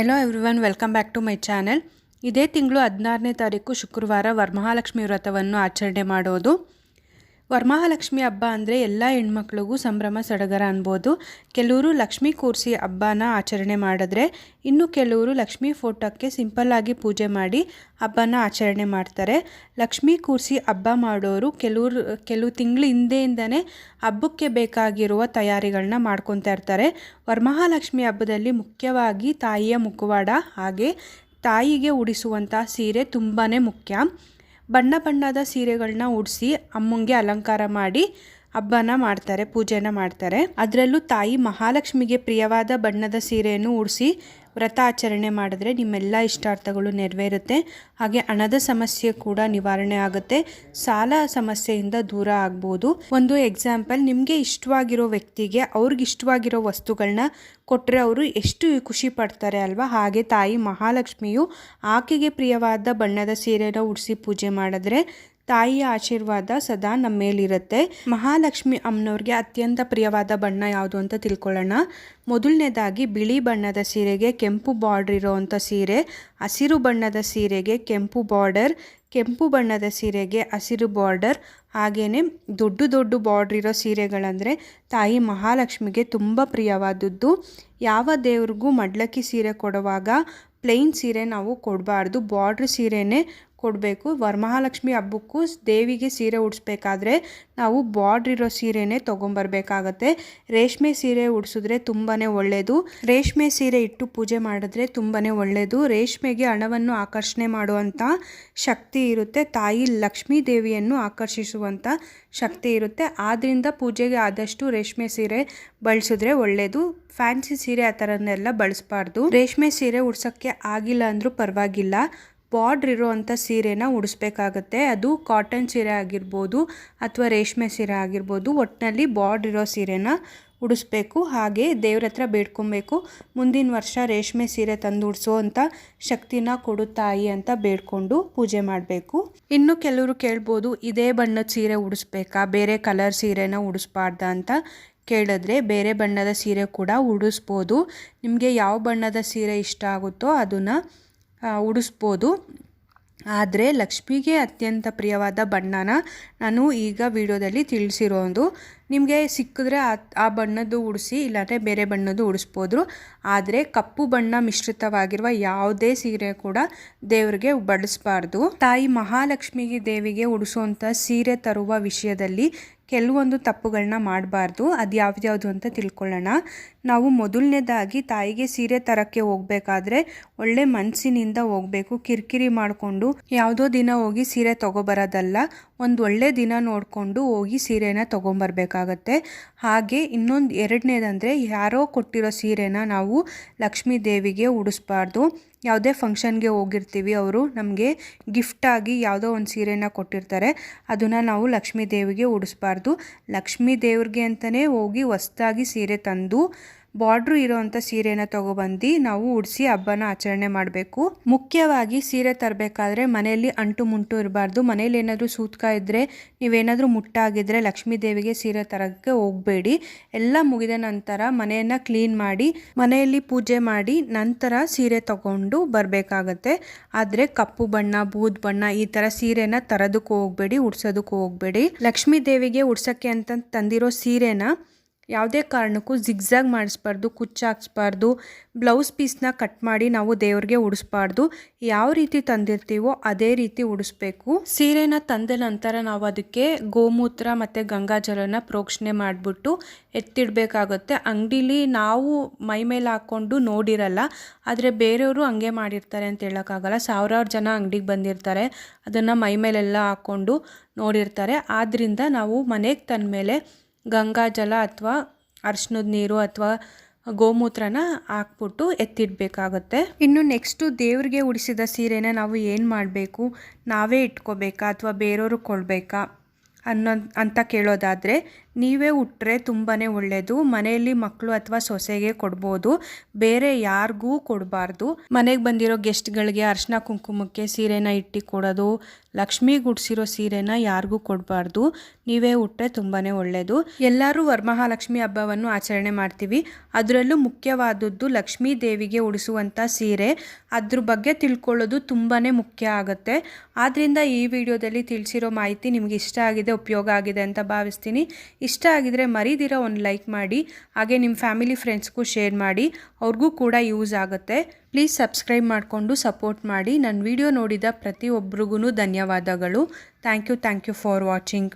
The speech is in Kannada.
Hello everyone welcome back to my channel ಇದೇ ತಿಂಗಳು ಹದಿನಾರನೇ ತಾರೀಕು ಶುಕ್ರವಾರ ವರಮಹಾಲಕ್ಷ್ಮಿ ವ್ರತವನ್ನು ಆಚರಣೆ ಮಾಡೋದು. ವರಮಹಾಲಕ್ಷ್ಮಿ ಹಬ್ಬ ಅಂದರೆ ಎಲ್ಲ ಹೆಣ್ಮಕ್ಳಿಗೂ ಸಂಭ್ರಮ, ಸಡಗರ ಅನ್ಬೋದು. ಕೆಲವರು ಲಕ್ಷ್ಮಿ ಕೂರಿಸಿ ಹಬ್ಬನ ಆಚರಣೆ ಮಾಡಿದ್ರೆ ಇನ್ನು ಕೆಲವರು ಲಕ್ಷ್ಮಿ ಫೋಟೋಕ್ಕೆ ಸಿಂಪಲ್ಲಾಗಿ ಪೂಜೆ ಮಾಡಿ ಹಬ್ಬನ ಆಚರಣೆ ಮಾಡ್ತಾರೆ. ಲಕ್ಷ್ಮಿ ಕೂರಿಸಿ ಹಬ್ಬ ಮಾಡೋರು ಕೆಲವರು, ಕೆಲವು ತಿಂಗಳು ಹಿಂದೆಯಿಂದನೇ ಹಬ್ಬಕ್ಕೆ ಬೇಕಾಗಿರುವ ತಯಾರಿಗಳನ್ನ ಮಾಡ್ಕೊತಾ ಇರ್ತಾರೆ. ವರಮಹಾಲಕ್ಷ್ಮಿ ಹಬ್ಬದಲ್ಲಿ ಮುಖ್ಯವಾಗಿ ತಾಯಿಯ ಮುಖವಾಡ ಹಾಗೆ ತಾಯಿಗೆ ಉಡಿಸುವಂಥ ಸೀರೆ ತುಂಬಾ ಮುಖ್ಯ. ಬಣ್ಣ ಬಣ್ಣದ ಸೀರೆಗಳನ್ನ ಉಡಿಸಿ ಅಮ್ಮಂಗೆ ಅಲಂಕಾರ ಮಾಡಿ ಹಬ್ಬನ ಮಾಡ್ತಾರೆ, ಪೂಜೆನ ಮಾಡ್ತಾರೆ. ಅದರಲ್ಲೂ ತಾಯಿ ಮಹಾಲಕ್ಷ್ಮಿಗೆ ಪ್ರಿಯವಾದ ಬಣ್ಣದ ಸೀರೆಯನ್ನು ಉಡಿಸಿ ವ್ರತ ಆಚರಣೆ ಮಾಡಿದ್ರೆ ನಿಮ್ಮೆಲ್ಲ ಇಷ್ಟಾರ್ಥಗಳು ನೆರವೇರುತ್ತೆ. ಹಾಗೆ ಹಣದ ಸಮಸ್ಯೆ ಕೂಡ ನಿವಾರಣೆ ಆಗುತ್ತೆ. ಸಾಲ ಸಮಸ್ಯೆಯಿಂದ ದೂರ ಆಗ್ಬೋದು. ಒಂದು ಎಕ್ಸಾಂಪಲ್ ನಿಮಗೆ ಇಷ್ಟವಾಗಿರೋ ವ್ಯಕ್ತಿಗೆ ಅವ್ರಿಗೆ ಇಷ್ಟವಾಗಿರೋ ವಸ್ತುಗಳನ್ನ ಕೊಟ್ಟರೆ ಅವರು ಎಷ್ಟು ಖುಷಿ ಪಡ್ತಾರೆ ಅಲ್ವಾ? ಹಾಗೆ ತಾಯಿ ಮಹಾಲಕ್ಷ್ಮಿಯು ಆಕೆಗೆ ಪ್ರಿಯವಾದ ಬಣ್ಣದ ಸೀರೆನ ಉಡಿಸಿ ಪೂಜೆ ಮಾಡಿದ್ರೆ ತಾಯಿಯ ಆಶೀರ್ವಾದ ಸದಾ ನಮ್ಮ ಮೇಲಿರುತ್ತೆ. ಮಹಾಲಕ್ಷ್ಮಿ ಅಮ್ಮನವ್ರಿಗೆ ಅತ್ಯಂತ ಪ್ರಿಯವಾದ ಬಣ್ಣ ಯಾವುದು ಅಂತ ತಿಳ್ಕೊಳ್ಳೋಣ. ಮೊದಲನೇದಾಗಿ ಬಿಳಿ ಬಣ್ಣದ ಸೀರೆಗೆ ಕೆಂಪು ಬಾರ್ಡರ್ ಇರೋವಂಥ ಸೀರೆ, ಹಸಿರು ಬಣ್ಣದ ಸೀರೆಗೆ ಕೆಂಪು ಬಾರ್ಡರ್ ಕೆಂಪು ಬಣ್ಣದ ಸೀರೆಗೆ ಹಸಿರು ಬಾರ್ಡರ್ ಹಾಗೆಯೇ ದೊಡ್ಡ ದೊಡ್ಡ ಬಾರ್ಡ್ರ್ ಇರೋ ಸೀರೆಗಳಂದರೆ ತಾಯಿ ಮಹಾಲಕ್ಷ್ಮಿಗೆ ತುಂಬ ಪ್ರಿಯವಾದದ್ದು. ಯಾವ ದೇವ್ರಿಗೂ ಮಡ್ಲಕ್ಕಿ ಸೀರೆ ಕೊಡುವಾಗ ಪ್ಲೈನ್ ಸೀರೆ ನಾವು ಕೊಡಬಾರ್ದು. ಬಾರ್ಡ್ರ್ ಸೀರೆನೇ ಕೊಡಬೇಕು. ವರಮಹಾಲಕ್ಷ್ಮಿ ಹಬ್ಬಕ್ಕೂ ದೇವಿಗೆ ಸೀರೆ ಉಡಿಸ್ಬೇಕಾದ್ರೆ ನಾವು ಬಾರ್ಡ್ರ್ ಇರೋ ಸೀರೆನೇ ತೊಗೊಂಬರ್ಬೇಕಾಗತ್ತೆ. ರೇಷ್ಮೆ ಸೀರೆ ಉಡಿಸಿದ್ರೆ ತುಂಬಾ ಒಳ್ಳೆಯದು ರೇಷ್ಮೆ ಸೀರೆ ಇಟ್ಟು ಪೂಜೆ ಮಾಡಿದ್ರೆ ತುಂಬಾ ಒಳ್ಳೆಯದು ರೇಷ್ಮೆಗೆ ಹಣವನ್ನು ಆಕರ್ಷಣೆ ಮಾಡುವಂಥ ಶಕ್ತಿ ಇರುತ್ತೆ. ತಾಯಿ ಲಕ್ಷ್ಮೀ ದೇವಿಯನ್ನು ಆಕರ್ಷಿಸುವಂಥ ಶಕ್ತಿ ಇರುತ್ತೆ. ಆದ್ದರಿಂದ ಪೂಜೆಗೆ ಆದಷ್ಟು ರೇಷ್ಮೆ ಸೀರೆ ಬಳಸಿದ್ರೆ ಒಳ್ಳೆಯದು ಫ್ಯಾನ್ಸಿ ಸೀರೆ ಆ ಥರನ್ನೆಲ್ಲ ಬಳಸಬಾರ್ದು. ರೇಷ್ಮೆ ಸೀರೆ ಉಡ್ಸೋಕ್ಕೆ ಆಗಿಲ್ಲ ಅಂದರೂ ಪರವಾಗಿಲ್ಲ. ಬಾರ್ಡ್ರ್ ಇರೋವಂಥ ಸೀರೆನ ಉಡಿಸ್ಬೇಕಾಗತ್ತೆ. ಅದು ಕಾಟನ್ ಸೀರೆ ಆಗಿರ್ಬೋದು ಅಥವಾ ರೇಷ್ಮೆ ಸೀರೆ ಆಗಿರ್ಬೋದು ಒಟ್ಟಿನಲ್ಲಿ ಬಾರ್ಡ್ರ್ ಇರೋ ಸೀರೆನ ಉಡಿಸ್ಬೇಕು. ಹಾಗೆ ದೇವ್ರ ಹತ್ರ ಬೇಡ್ಕೊಬೇಕು. ಮುಂದಿನ ವರ್ಷ ರೇಷ್ಮೆ ಸೀರೆ ತಂದು ಉಡಿಸೋ ಅಂಥ ಶಕ್ತಿನ ಕೊಡು ತಾಯಿ ಅಂತ ಬೇಡ್ಕೊಂಡು ಪೂಜೆ ಮಾಡಬೇಕು. ಇನ್ನು ಕೆಲವರು ಕೇಳ್ಬೋದು, ಇದೇ ಬಣ್ಣದ ಸೀರೆ ಉಡಿಸ್ಬೇಕಾ? ಬೇರೆ ಕಲರ್ ಸೀರೆನ ಉಡಿಸ್ಬಾರ್ದ ಅಂತ ಕೇಳಿದ್ರೆ ಬೇರೆ ಬಣ್ಣದ ಸೀರೆ ಕೂಡ ಉಡಿಸ್ಬೋದು. ನಿಮಗೆ ಯಾವ ಬಣ್ಣದ ಸೀರೆ ಇಷ್ಟ ಆಗುತ್ತೋ ಅದನ್ನು ಉಡಿಸ್ಬೋದು. ಆದರೆ ಲಕ್ಷ್ಮಿಗೆ ಅತ್ಯಂತ ಪ್ರಿಯವಾದ ಬಣ್ಣನ ನಾನು ಈಗ ವಿಡಿಯೋದಲ್ಲಿ ತಿಳಿಸಿರೋದು. ನಿಮಗೆ ಸಿಕ್ಕಿದ್ರೆ ಆ ಬಣ್ಣದ್ದು ಉಡಿಸಿ, ಇಲ್ಲಾಂದರೆ ಬೇರೆ ಬಣ್ಣದ್ದು ಉಡಿಸ್ಬೋದು ಆದರೆ ಕಪ್ಪು ಬಣ್ಣ ಮಿಶ್ರಿತವಾಗಿರುವ ಯಾವುದೇ ಸೀರೆ ಕೂಡ ದೇವರಿಗೆ ಬಳಸಬಾರ್ದು ತಾಯಿ ಮಹಾಲಕ್ಷ್ಮಿಗೆ ದೇವಿಗೆ ಉಡಿಸುವಂಥ ಸೀರೆ ತರುವ ವಿಷಯದಲ್ಲಿ ಕೆಲವೊಂದು ತಪ್ಪುಗಳನ್ನ ಮಾಡಬಾರ್ದು. ಅದು ಯಾವ್ದ್ಯಾವುದು ಅಂತ ತಿಳ್ಕೊಳ್ಳೋಣ. ನಾವು ಮೊದಲನೇದಾಗಿ ತಾಯಿಗೆ ಸೀರೆ ತರಕ್ಕೆ ಹೋಗಬೇಕಾದ್ರೆ ಒಳ್ಳೆ ಮನಸ್ಸಿನಿಂದ ಹೋಗಬೇಕು. ಕಿರಿಕಿರಿ ಮಾಡಿಕೊಂಡು ಯಾವುದೋ ದಿನ ಹೋಗಿ ಸೀರೆ ತೊಗೊಬರೋದಲ್ಲ. ಒಂದು ಒಳ್ಳೆ ದಿನ ನೋಡಿಕೊಂಡು ಹೋಗಿ ಸೀರೆನ ತೊಗೊಂಬರ್ಬೇಕಾಗತ್ತೆ. ಹಾಗೆ ಇನ್ನೊಂದು ಎರಡನೇದಂದರೆ ಯಾರೋ ಕೊಟ್ಟಿರೋ ಸೀರೆನ ನಾವು ಲಕ್ಷ್ಮೀ ದೇವಿಗೆ ಉಡಿಸ್ಬಾರ್ದು. ಯಾವುದೇ ಫಂಕ್ಷನ್ಗೆ ಹೋಗಿರ್ತೀವಿ, ಅವರು ನಮಗೆ ಗಿಫ್ಟಾಗಿ ಯಾವುದೋ ಒಂದು ಸೀರೆನ ಕೊಟ್ಟಿರ್ತಾರೆ. ಅದನ್ನು ನಾವು ಲಕ್ಷ್ಮೀ ದೇವಿಗೆ ಉಡಿಸ್ಬಾರ್ದು. ಲಕ್ಷ್ಮೀ ದೇವ್ರಿಗೆ ಅಂತಲೇ ಹೋಗಿ ಹೊಸ್ದಾಗಿ ಸೀರೆ ತಂದು ಬಾರ್ಡ್ರು ಇರೋವಂಥ ಸೀರೆನ ತಗೊಬಂದು ನಾವು ಉಡಿಸಿ ಹಬ್ಬನ ಆಚರಣೆ ಮಾಡಬೇಕು. ಮುಖ್ಯವಾಗಿ ಸೀರೆ ತರಬೇಕಾದ್ರೆ ಮನೆಯಲ್ಲಿ ಅಂಟು ಮುಂಟು ಇರಬಾರ್ದು. ಮನೇಲಿ ಏನಾದರೂ ಸೂತ್ಕ ಇದ್ದರೆ ನೀವೇನಾದರೂ ಮುಟ್ಟಾಗಿದ್ದರೆ ಲಕ್ಷ್ಮೀ ದೇವಿಗೆ ಸೀರೆ ತರೋಕ್ಕೆ ಹೋಗಬೇಡಿ. ಎಲ್ಲ ಮುಗಿದ ನಂತರ ಮನೆಯನ್ನು ಕ್ಲೀನ್ ಮಾಡಿ, ಮನೆಯಲ್ಲಿ ಪೂಜೆ ಮಾಡಿ ನಂತರ ಸೀರೆ ತಗೊಂಡು ಬರಬೇಕಾಗತ್ತೆ. ಆದರೆ ಕಪ್ಪು ಬಣ್ಣ, ಬೂದ್ ಬಣ್ಣ ಈ ಥರ ಸೀರೆನ ತರೋದಕ್ಕೂ ಹೋಗಬೇಡಿ, ಉಡ್ಸೋದಕ್ಕೂ ಹೋಗಬೇಡಿ. ಲಕ್ಷ್ಮೀ ದೇವಿಗೆ ಉಡ್ಸೋಕ್ಕೆ ಅಂತ ತಂದಿರೋ ಸೀರೆನ ಯಾವುದೇ ಕಾರಣಕ್ಕೂ ಜಿಗ್ಜಾಗ್ ಮಾಡಿಸ್ಬಾರ್ದು ಕುಚ್ಚಾಕ್ಸ್ಬಾರ್ದು ಬ್ಲೌಸ್ ಪೀಸ್ನ ಕಟ್ ಮಾಡಿ ನಾವು ದೇವ್ರಿಗೆ ಉಡಿಸ್ಬಾರ್ದು. ಯಾವ ರೀತಿ ತಂದಿರ್ತೀವೋ ಅದೇ ರೀತಿ ಉಡಿಸ್ಬೇಕು. ಸೀರೆನ ತಂದ ನಂತರ ನಾವು ಅದಕ್ಕೆ ಗೋಮೂತ್ರ ಮತ್ತು ಗಂಗಾಜಲನ ಪ್ರೋಕ್ಷಣೆ ಮಾಡಿಬಿಟ್ಟು ಎತ್ತಿಡಬೇಕಾಗುತ್ತೆ. ಅಂಗಡೀಲಿ ನಾವು ಮೈ ಮೇಲೆ ಹಾಕ್ಕೊಂಡು ನೋಡಿರಲ್ಲ, ಆದರೆ ಬೇರೆಯವರು ಹಂಗೆ ಮಾಡಿರ್ತಾರೆ ಅಂತ ಹೇಳೋಕ್ಕಾಗಲ್ಲ. ಸಾವಿರಾರು ಜನ ಅಂಗಡಿಗೆ ಬಂದಿರ್ತಾರೆ, ಅದನ್ನು ಮೈ ಮೇಲೆಲ್ಲ ಹಾಕ್ಕೊಂಡು ನೋಡಿರ್ತಾರೆ. ಆದ್ದರಿಂದ ನಾವು ಮನೆಗೆ ತಂದ ಮೇಲೆ ಗಂಗಾಜಲ ಅಥವಾ ಅರ್ಶಿನದ ನೀರು ಅಥವಾ ಗೋಮೂತ್ರನ ಹಾಕ್ಬಿಟ್ಟು ಎತ್ತಿಡಬೇಕಾಗತ್ತೆ. ಇನ್ನು ನೆಕ್ಸ್ಟು ದೇವ್ರಿಗೆ ಉಡಿಸಿದ ಸೀರೆನ ನಾವು ಏನು ಮಾಡಬೇಕು? ನಾವೇ ಇಟ್ಕೋಬೇಕಾ ಅಥವಾ ಬೇರೆಯವ್ರಿಗೆ ಕೊಡಬೇಕಾ ಅನ್ನೋ ಅಂತ ಕೇಳೋದಾದರೆ ನೀವೇ ಉಟ್ಟರೆ ತುಂಬಾ ಒಳ್ಳೆಯದು ಮನೆಯಲ್ಲಿ ಮಕ್ಕಳು ಅಥವಾ ಸೊಸೆಗೆ ಕೊಡ್ಬೋದು. ಬೇರೆ ಯಾರಿಗೂ ಕೊಡಬಾರ್ದು. ಮನೆಗೆ ಬಂದಿರೋ ಗೆಸ್ಟ್ಗಳಿಗೆ ಅರ್ಶಿನ ಕುಂಕುಮಕ್ಕೆ ಸೀರೆನ ಇಟ್ಟು ಕೊಡೋದು, ಲಕ್ಷ್ಮಿ ಗುಡ್ಸಿರೋ ಸೀರೆನ ಯಾರಿಗೂ ಕೊಡಬಾರ್ದು. ನೀವೇ ಉಟ್ಟರೆ ತುಂಬಾ ಒಳ್ಳೆಯದು ಎಲ್ಲರೂ ವರಮಹಾಲಕ್ಷ್ಮಿ ಹಬ್ಬವನ್ನು ಆಚರಣೆ ಮಾಡ್ತೀವಿ. ಅದರಲ್ಲೂ ಮುಖ್ಯವಾದದ್ದು ಲಕ್ಷ್ಮೀ ದೇವಿಗೆ ಉಡಿಸುವಂಥ ಸೀರೆ. ಅದ್ರ ಬಗ್ಗೆ ತಿಳ್ಕೊಳ್ಳೋದು ತುಂಬಾ ಮುಖ್ಯ ಆಗುತ್ತೆ. ಆದ್ದರಿಂದ ಈ ವಿಡಿಯೋದಲ್ಲಿ ತಿಳಿಸಿರೋ ಮಾಹಿತಿ ನಿಮಗೆ ಇಷ್ಟ ಆಗಿದೆ, ಉಪಯೋಗ ಆಗಿದೆ ಅಂತ ಭಾವಿಸ್ತೀನಿ. ಇಷ್ಟ ಆಗಿದ್ರೆ ಮರಿದಿರ ಒಂದು ಲೈಕ್ ಮಾಡಿ, ಹಾಗೆ ನಿಮ್ಮ ಫ್ಯಾಮಿಲಿ ಫ್ರೆಂಡ್ಸ್ಗೂ ಶೇರ್ ಮಾಡಿ, ಅವ್ರಿಗೂ ಕೂಡ ಯೂಸ್ ಆಗುತ್ತೆ. ಪ್ಲೀಸ್ ಸಬ್ಸ್ಕ್ರೈಬ್ ಮಾಡಿಕೊಂಡು ಸಪೋರ್ಟ್ ಮಾಡಿ. ನನ್ನ ವಿಡಿಯೋ ನೋಡಿದ ಪ್ರತಿಯೊಬ್ಬರಿಗೂ ಧನ್ಯವಾದಗಳು. Thank you thank you for watching.